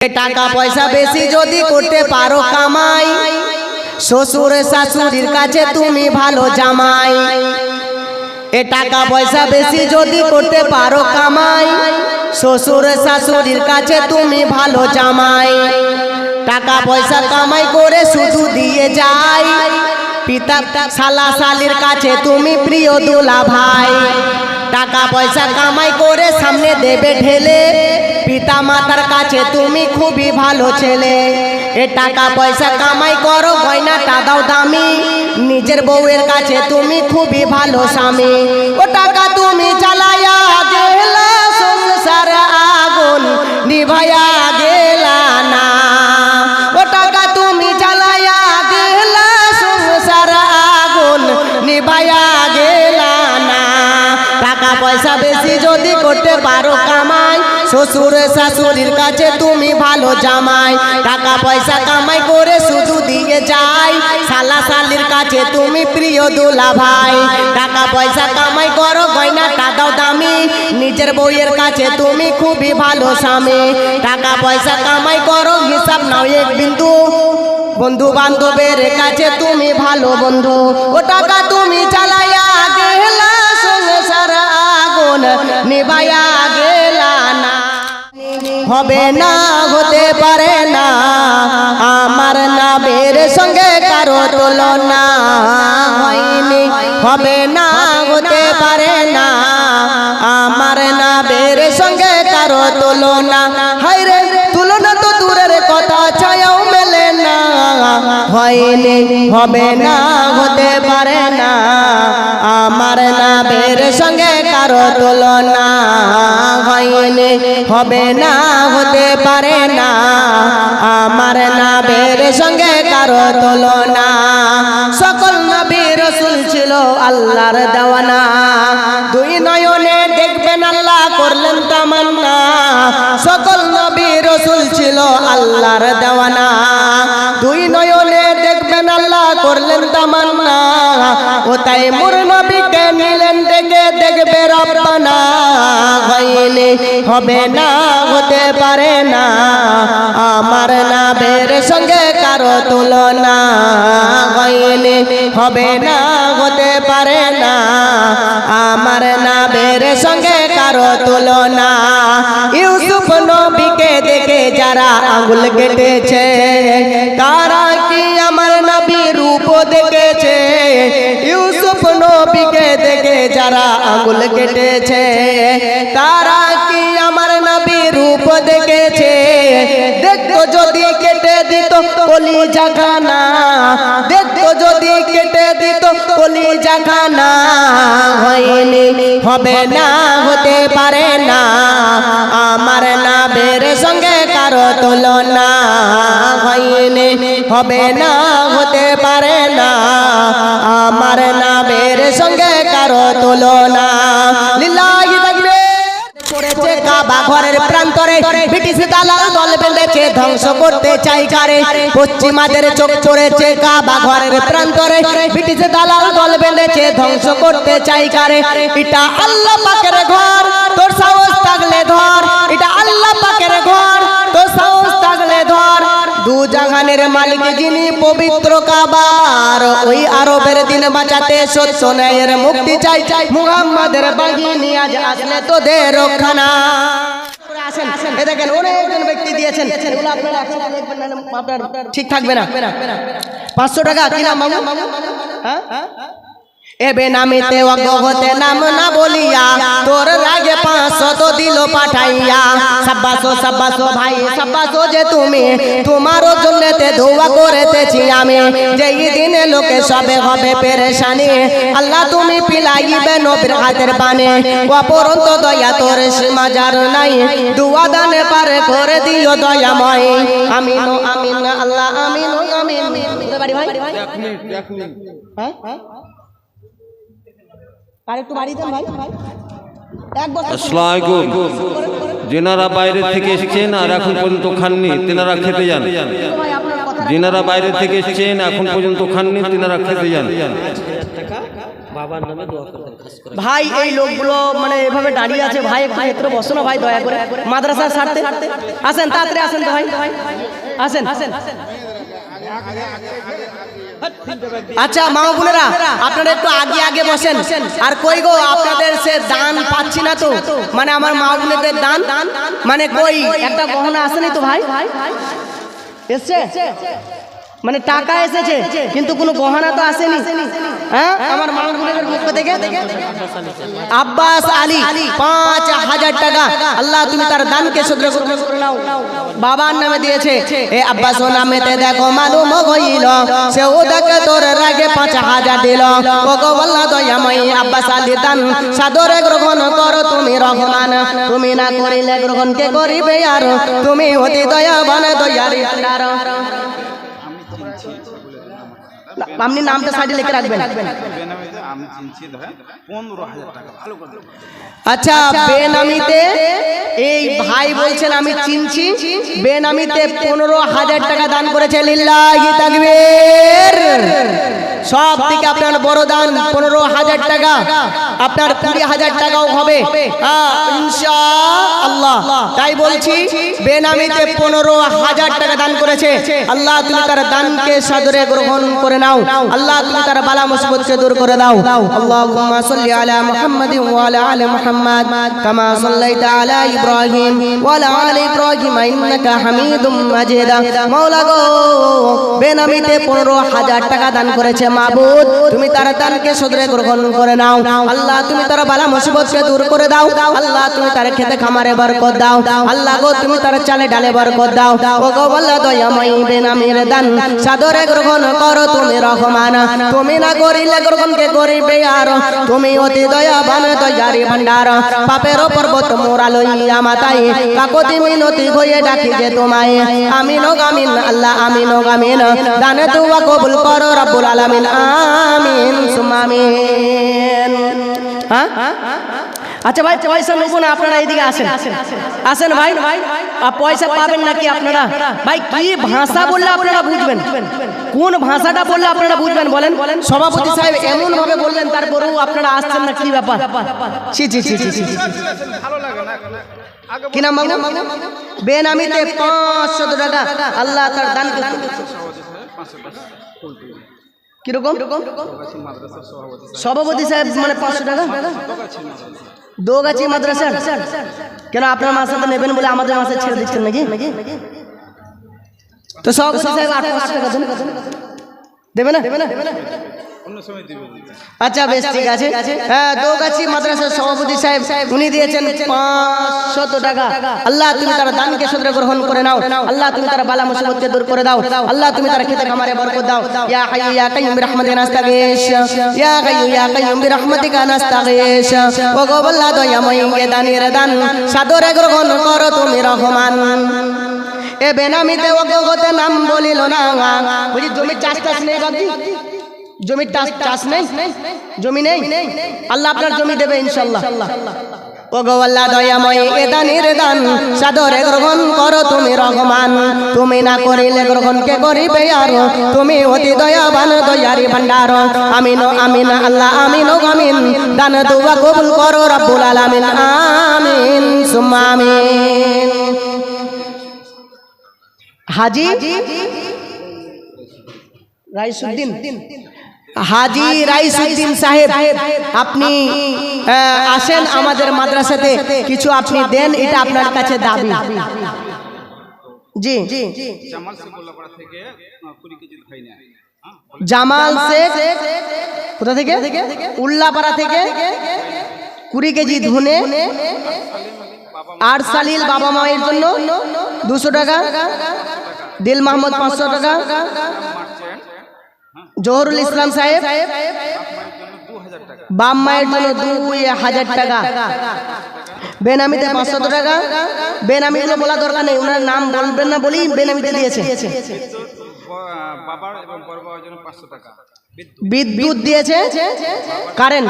টাকা পয়সা বেশি যদি করতে পারো কামাই, শ্বশুর শাশুড়ির কাছে তুমি ভালো জামাই। এ টাকা পয়সা বেশি যদি করতে পারো কামাই, শ্বশুর শাশুড়ির কাছে তুমি ভালো জামাই। টাকা পয়সা কামাই করে শুধু দিয়ে যাই, পিতা সালা শালির কাছে তুমি প্রিয় দুলা ভাই টাকা পয়সা কামাই করে সামনে দেবে ঢেলে পিতা মাতার কাছে তুমি খুবই ভালো ছেলে। এ টাকা পয়সা কামাই করো, গয়নাটা দাও দামি। নিজের বউয়ের কাছে তুমি খুবই ভালো স্বামী। ও টাকা তুমি চালায়া গেলা সংসার আগুন নিভায়া করতে পারো কামাই। শ্বশুর শাশুড়ির কাছে তুমি ভালো জামাই। টাকা পয়সা কামাই করে শুধু দিয়ে যাই। শালা শালির কাছে তুমি প্রিয় দুলা ভাই। টাকা পয়সা কামাই করো গয়নাটা দাও দামি। নিজের বউয়ের কাছে তুমি খুবই ভালো স্বামী। টাকা পয়সা কামাই করো, হিসাব নাও এক বিন্দু। বন্ধু বান্ধবের কাছে তুমি ভালো বন্ধু। ও টাকা তুমি সংসার আগুন নিবাইয়া গেলা না। হবে না, হতে পারে না। আমার নামের সঙ্গে কারও তুলনা হয়নি। হবে না, হতে পারে না। আমার নামের সঙ্গে কারও তুলনা হায় রে তুলনা তো দূরের কথা, ছায়াও মেলে না। হয়নি, হবে না, হতে পারে না। আমার নামের সঙ্গে কারও তুলনা হয়নি, হবে না, হতে পারে না। আমার নামের সঙ্গে কারও তুলনা। সকল নবী রসুল ছিল আল্লাহর দেওয়ানা। দুই নয়নে দেখবেন আল্লাহ করলেন তামান্না। সকল নবী রসুল ছিল আল্লাহর দেওয়ানা। দুই নয়নে দেখবেন আল্লাহ করলেন তামান্না। ও তাই মোর নবীকে হয়নি হবে না, হতে পারে না। আমার নামের সঙ্গে কারও তুলনা হয়নি হবে না, হতে পারে না। আমার নামের সঙ্গে কারও তুলনা। ইউসুফ নবীকে দেখে যারা আঙুল কেটেছে, তারা কি আমার নবী রূপ দেখেছে আঙুল কেটেছে। তারা কি আমার নবী রূপ দেখেছে? দেখতো যদি কেটে দিত কলি জাগানা দেখতো যদি কেটে দিত কলি জাগানা হয়নি, হবে না, হতে পারে না। আমার নামের সঙ্গে কারও তুলনা। হয়নি, হবে না, হতে পারে না। আমার নামের সঙ্গে কারও তুলনা। কাবা ঘরের প্রান্তরে ব্রিটিশ দালাল দল বেঁধেছে, ধ্বংস করতে চাই কারে? পশ্চিমাদের চোখ পড়েছে কাবা ঘরের প্রান্তরে ব্রিটিশ দালাল দল বেঁধেছে, ধ্বংস করতে চাই কারে? এটা আল্লাহ পাকের ঘর, তোর সাহস থাকলে ধর। এটা আল্লাহ জাহানের মালিক যিনি পবিত্র কাবার ওই আরবের দিন বাঁচাতে সত্য ন্যায়ের মুক্তি চাই। চাই মুহাম্মাদের বাহিনী আজ আসলে তোদের আপনারা না, ঠিক থাকবে না। পাঁচশো টাকা কিনা মামু? হ্যাঁ? এবে নামিতে অগহতে নাম না বলিয়া তোর রাগে পাঁচশো তো দিল পাঠাইয়া। সাব্বাসো সাব্বাসো ভাই সাব্বাসো যে তুমি তোমারও জন্যতে ধোয়া করেতেছি আমি। যেই দিনে লোকে সবে হবে পেরেশানি আল্লাহ তুমি পিলাইবে নবীর হাতের পানে অপরন্ত দয়া তোর সীমা যার নাই দুয়া দানে পারে করে দিও দয়াময়। আমিন আমিন আল্লাহ আমিন আমিন। বাড়ি ভাই হ্যাঁ? আর একটু বাড়ি দেন ভাই। আসসালামাইকুম যেনারা বাইরে থেকে এসেছেন আর এখন পর্যন্ত খাননি তেনারা খেতে যান। ভাই যেনারা বাইরে থেকে এসেছেন এখন পর্যন্ত খাননি তেনারা খেতে যান। বাবার নামে দোয়া করবেন ভাই এই লোকগুলো মানে এভাবে দাঁড়িয়ে আছে ভাই একটু ভেতরে বসো না ভাই দয়া করে। মাদ্রাসার ছাড়তে আসেন তাড়াতাড়ি আসেন তো ভাই। আসেন। আসেন। আচ্ছা মা বোনেরা, আপনারা একটু আগে আগে বসেন। আর কই গো, আপনাদের সে দান পাচ্ছি না তো। মানে আমার মা বোনেদের দান? মানে কই? একটা গহনা আসেনি তো ভাই? এসছে? মানে টাকা এসেছে, কিন্তু কোনো গহনা তো আসেনি। হ্যাঁ? আমার মা বোনেদের পক্ষ থেকে। আব্বাস আলী, পাঁচ হাজার টাকা। আল্লাহ, তুমি তার দানকে শুদ্র করে নাও। বাবার নামে দিয়েছে। এ আব্বাস ও নামেতে দেখো, মালুম হইল। সে ওদাকে তোর রাগে পাঁচ হাজার দিল। ওগো বল্লা দয়াময়ী আব্বাস আলী দান। সাদরে গ্রহণ করো, তুমি রহমান। তুমি না করিলে গ্রহণ কে করিবে আর? তুমি অতি দয়াবান দয়ারি আপনি নামটা সাইডে লিখে রাখবেন বেনামিতে আমি চিনছি ধরেন পনেরো হাজার টাকা ভালো করে দেবো। আচ্ছা বেনামিতে এই ভাই বলছেন আমি চিনছি। বেনামিতে পনেরো হাজার টাকা দান করেছে লিল্লাহি তাকবীর। সব থেকে আপনার বড় দান পনেরো হাজার টাকা। আপনার কুড়ি হাজার টাকাও হবে। ইনশাআল্লাহ। তাই বলছি, বেনামিতে পনেরো হাজার টাকা দান করেছে। আল্লাহ তুমি তার দানকে সাদরে গ্রহণ করে নাও। আল্লাহ তুমি তার বালা মুসিবতকে দূর করে দাও। আলা মুহাম্মাদিন ওয়া আলা আলি মুহাম্মাদ, কামা সাল্লাইতা আলা ইব্রাহিম ওয়া আলা আলি ইব্রাহিম, ইন্নাকা হামিদুম মাজিদ। মাওলা গো, বেনামিতে পনেরো হাজার টাকা দান করেছে মাবুদ, তুমি তার দানকে সদরে গ্রহণ করে নাও। আল্লাহ, তুমি তার বালা মুসিবতকে দূর করে দাও। আল্লাহ, তুমি তার খেতে খামারে বরকত দাও। আল্লাহ গো, তুমি তার চালে ডালে বরকত দাও। ও গো বল্লা দয়াময়ী বেনামির দান। সাদরে গ্রহণ করো তুমি রহমান। তুমি না করিলে গ্রহণ কে করিবে আর। তুমি অতি দয়াবান, দয়ারি ভান্ডার পাপের পর্বত মোরা লইয়া মাতাই কাকতি মিনতি হয়ে ডাকি যে তোমায়। আমিন ও গামিন, আল্লাহ আমিন ও গামিন। দানে তুয়া কবুল করো রব্বুল আলামিন। আমিন আমিন, সুমামিন। হ্যাঁ? আচ্ছা ভাই, পয়সা নেব না, আপনারা এইদিকে আসেন। আসেন ভাই পয়সা পাবেন নাকি আপনারা? ভাই, কি ভাষা বললে আপনারা বুঝবেন? কোন ভাষাটা বললে আপনারা বুঝবেন বলেন? সভাপতি সাহেব এমন ভাবে বললেন তারপরেও আপনারা আসছেন না, কি ব্যাপার? ছি ছি ছি ছি বেনামিতে পাঁচশো টাকা। আল্লাহ তার দান কীরকম? সভাপতি সাহেব মানে পাঁচশো টাকা? দোগাছি মাদ্রাসা। কেন আপনার মাসে তো নেবেন বলে আমাদের মাসে ছেড়ে দিচ্ছেন নাকি? নাকি তো সভাপতি সাহেব আট টাকা দেবে না দেবে না? আচ্ছা বেশ ঠিক আছে। হ্যাঁ দোগাছি মাদ্রাসার সভাপতি সাহেব উনি দিয়েছেন পাঁচশত টাকা। আল্লাহ তুমি তার দানকে সদরে গ্রহণ করে নাও। আল্লাহ তুমি তার বালা মুসিবতকে দূর করে দাও। আল্লাহ তুমি তার খেতে খামারে বরকত দাও। ইয়া হাইয়্যু ইয়া কাইয়্যুম বিরহমাতিকা নাস্তাগীশ। ইয়া হাইয়্যু ইয়া বিরহমাতিকা নাস্তাগীশ। ও গো আল্লাহ দয়াময়ী এ দানের দান সাদরে গ্রহণ করো তুমি রহমান। এ বেনামিতে ও গোতে নাম বলিল না বুঝি জমি চাষ টাস নেই বাবজি জমির চাষ নেই? জমি নেই? আল্লাহ আপনার জমি দেবে ইনশাল্লাহ ও গো আল্লাহ দয়াময় এ দানের দান। সাদরে গ্রহণ করো তুমি রহমান। তুমি না করিলে গ্রহণ করিবে আর? তুমি অতি দয়াবান দয়ারি ভান্ডার। আমিন আমিন আল্লাহ আমিন ও আমিন দান দুয়া কবুল করো রব্বুল আলামিন। আমিন। সুম্মা আমিন। হাজি? রাইসুদ্দিন। হাজি রাইসুদ্দিন সাহেব আপনি আসেন আমাদের মাদ্রাসাতে। কিছু আপনি দেন এটা আপনার কাছে দাবি। জি। জামাল শেখ কোথা থেকে? উল্লাপাড়া থেকে। কুড়ি কেজি ধনে। আর সালিল বাবা মায়ের জন্য দুশো টাকা। দিল মাহমুদ পাঁচশো টাকা। জহরুল ইসলাম সাহেব বাম মায়ের জন্য দুই হাজার টাকা। বেনামিতে পাঁচশো টাকা বেনামিগুলো বলা দরকার নেই ওনার নাম বলবেন না বলেই বেনামিতে দিয়েছে। বিদ্যুৎ। দিয়েছে কারেন্ট।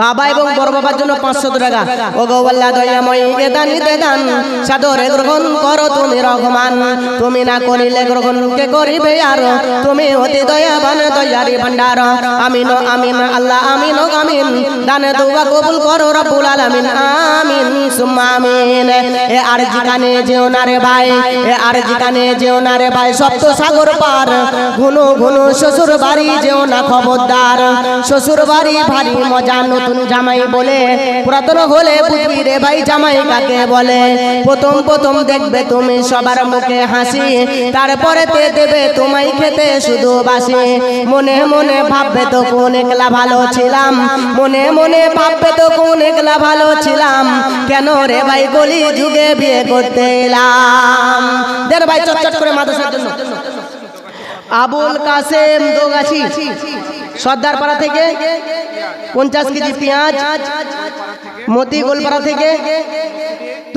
বাবা এবং বড় বাবার জন্য পাঁচশো টাকা। ও গৌল্লা দয়াময় এ দান নিতে দান সাদরে গ্রহণ করো তুমি রহমান। তুমি না করিলে গ্রহণ কে করিবে আর? তুমি অতি দয়াবান, দয়ারি ভান্ডার আমিন আমিন, আল্লাহ আমিন আমিন। দানে, দুয়া কবুল করো রব্বুল আলামিন, আমিন, সুম্মা আমিন। এ আর জিকানে যেও না রে ভাই, এ আর জিকানে যেও না রে ভাই, সপ্ত সাগর পার। ঘুনো ঘুনো শ্বশুর বাড়ি যেও না খবরদার। শ্বশুর বাড়ি ভারী মজা নতুন জামাই বলে, পুরাতন হলে বুঝবি রে ভাই জামাই কাকে বলে? প্রথম প্রথম দেখবে তুমি সবার মুখে হাসি, তারপরে তে দেবে তোমায় খেতে শুধু বাসি। মনে মনে ভাববে তো কোন একলা ভালো ছিলাম, মনে মনে ভাববে তো কোন একলা ভালো ছিলাম। কেন রে ভাই গলি যুগে বিয়ে করতে এলাম? দেন ভাই চটচট করে মাদ্রাসার আবুল কাসেম দোগাছি। সর্দার পাড়া থেকে পঞ্চাশ কেজি পেঁয়াজ, মতি গোলপাড়া থেকে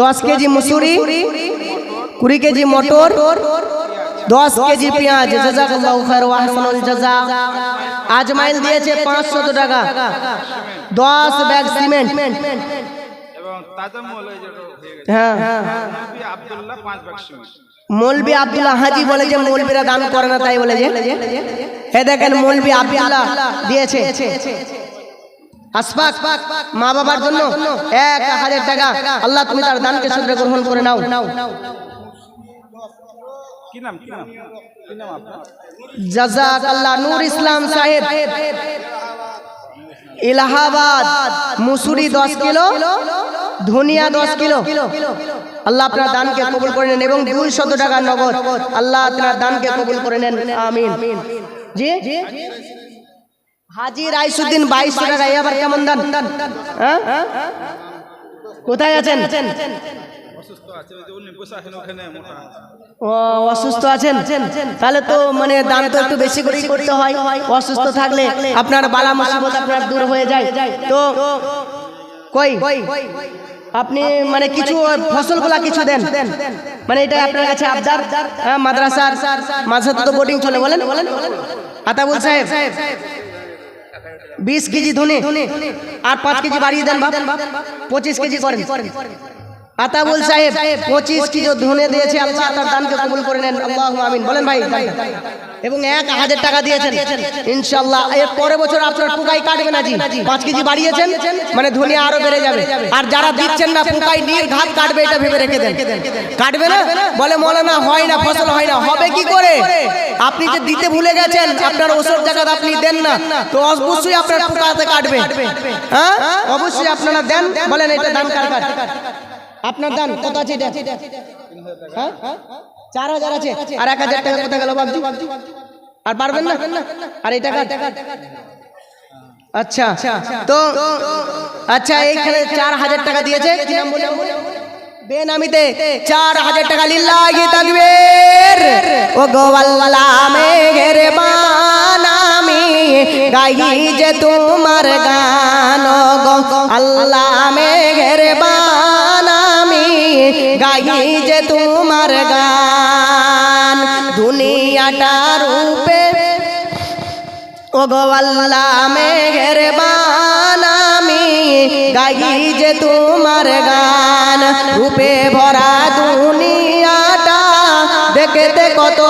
দশ কেজি মুসুরি, কুড়ি কেজি মটর, দশ কেজি পেঁয়াজ। আজমাইল দিয়েছে পাঁচশো টাকা। দশ ব্যাগ সিমেন্ট এবং তাজামুল ওই যে হয়ে হ্যাঁ। মৌলবি আব্দুল্লাহ হাজি বলে যে মৌলবীরা দান করে না তাই বলে যে। এ দেখেন মৌলবি আব্দুল্লাহ দিয়েছে। আসফাক মা বাবার জন্য এক হাজার টাকা। আল্লাহ তুমি তার দানকে শুধরে গ্রহণ করে নাও। কি নাম কি নাম? কি নাম আপনার? জাজাক আল্লাহ নূর ইসলাম সাহেব। ইলাহাবাদ মুসুরি দশ কিলো। ধনিয়া দশ কিলো। আল্লাহ আপনার দানকে কবুল করে নেন এবং দুই শত টাকা নগদ। আল্লাহ আপনার দানকে কবুল করে নেন। আমিন। জি? হাজি রাইসুদ্দিন বাইশশো টাকা আবার কেমন দান? হ্যাঁ? কোথায় আছেন? অসুস্থ আছেন ও অসুস্থ আছেন? তাহলে তো মানে দান তো একটু বেশি করেই করতে হয়। অসুস্থ থাকলে আপনার বালা মুসিবত আপনার দূর হয়ে যায়। তো কই? আপনি মানে কিছু ফসলগুলা কিছু দেন। মানে এটা আপনার কাছে আবদার? হ্যাঁ, মাদ্রাসার মাঝে তো বোর্ডিং চলে বলেন। আতাবুল সাহেব বিশ কেজি ধনে আর পাঁচ কেজি বাড়িয়ে দেন পঁচিশ কেজি করেন। আতাবুল সাহেব পঁচিশ কেজি ধনে দিয়েছে আল্লাহ তার দানকে কবুল করে নেন। আল্লাহ আমিন। বলেন ভাই। এবং এক হাজার টাকা দিয়েছেন। ইনশাল্লাহ এর পরে বছর আপনার পুকাই কাটবে না জি। পাঁচ কেজি বাড়িয়েছেন মানে ধনিয়া আরও বেড়ে যাবে। আর যারা দিচ্ছেন না পুকাই নির ঘাত কাটবে এটা ভেবে রেখে দেন। কাটবে না? বলে মনে না হয় না ফসল হয় না। হবে কি করে? আপনি যে দিতে ভুলে গেছেন আপনার ওষুধ জায়গা আপনি দেন না। তো অবশ্যই আপনার পুকাতে কাটবে হ্যাঁ অবশ্যই আপনারা দেন বলেন এটা দান কার আপনার দান কত আছে এটা? হ্যাঁ? চার হাজার আছে। আর এক হাজার টাকা কোথায় গেল বাবজি আর পারবেন না? আর এই টাকা? আচ্ছা। তো আচ্ছা এইখানে চার হাজার টাকা দিয়েছে? বেনামিতে চার হাজার টাকা লিল্লাহি তাকবীর। ও গোয়াল্লা মেঘের বানামি গাই যে তোমার গান গো আল্লাহ বানামি গাই যে তোমার গান। দুনিয়াটা রূপে ও গোয়াল্লা মেঘের বানামি গাই যে তোমার গান। রূপে ভরা দুনিয়াটা দেখতে কত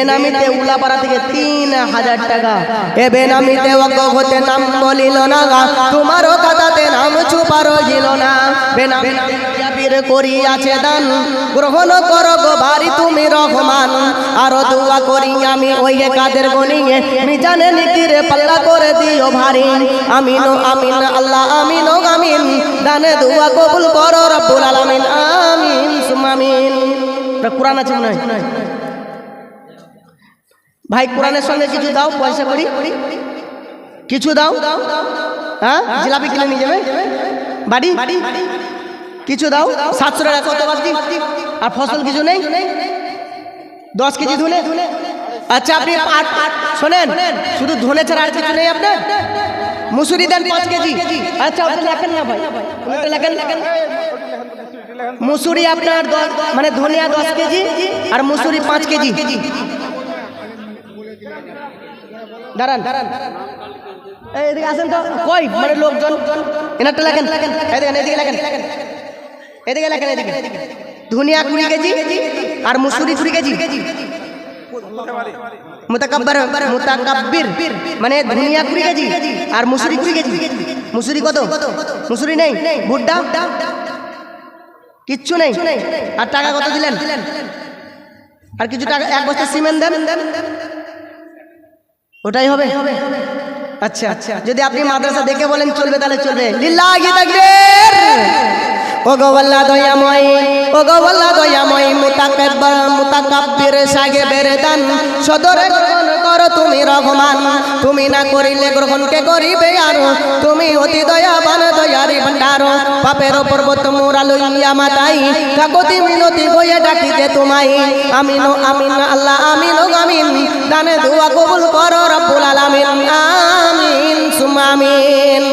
বেনামিতে উলাপাড়া থেকে তিন হাজার টাকা। এ বেনামিতে অজ্ঞ নাম বলিল না গা। তোমারও কথাতে নাম ছুপার গিল না। বেনামিতে করিয়াছে দান। গ্রহণ করো গো ভারি তুমি রহমান। আরও দোয়া করি আমি ওই কাদের গনিয়ে মিজানে নিকিরে পাল্লা করে দিও ভারী। আমিন আমিন আল্লাহ আমিন ও আমিন। দানে দোয়া কবুল করো রব্বুল আলামিন। আমিন সুমামিন কোরআন আছে মনে হয়? ভাই, কোরআনের সঙ্গে কিছু দাও, পয়সা করি? কিছু দাও? হ্যাঁ? জিলাপি কিনে নিয়ে যাবে? বাড়ি? কিছু দাও? সাতশো টাকা আর ফসল কিছু নেই? দশ কেজি ধুলে আচ্ছা আপনি আট- শোনেন, শুধু ধনে ছাড়া আর কিছু নেই আপনার? মুসুরি দেন পাঁচ কেজি। আচ্ছা আপনি লেখেন না ভাই। ওটা লেখেন লেখেন মুসুরি আপনার মানে ধনিয়া দশ কেজি আর মুসুরি পাঁচ কেজি। দাঁড়ান। দাঁড়ান। এদিকে আসেন তো। কই? মানে লোকজন। এনারটা লেখেন। এদিকে এদিকে লেখেন। এদিকে লেখেন এদিকে। ধনিয়া কুড়ি কেজি আর মুসুরি কুড়ি কেজি। মুতাকাব্বার মুতাকাব্বির। মানে ধনিয়া কুড়ি কেজি আর মুসুরি কুড়ি কেজি। মুসুরি কত? মুসুরি নেই। ভুট্টা কিচ্ছু নেই। আর টাকা কত দিলেন? আর কিছু টাকা এক বস্তা সিমেন্ট দেন। ওটাই হবে? আচ্ছা আচ্ছা। যদি আপনি মাদ্রাসা দেখে বলেন চলবে তাহলে চলবে। লিল্লাহি তাকবীর! ও গোবল্লা দয়াময় ও গোবল্লা দয়াময় মুতাকাব্বার মুতাকাব্বির সাহেবের দান সদরে গ্রহণ করো তুমি রহমান তুমি না করিলে গ্রহণ কে করিবে আর? তুমি অতি দয়াবান দয়ারি ভান্ডার পাপের পর্বত মোরা লইয়া মাতাই কাকতি মিনতি গয়ে ডাকিতে তোমায়। আমিন আমিন আল্লাহ আমিন আমিন। দানে দোয়া কবুল করো রব্বুল আলামিন। আমিন সুমামিন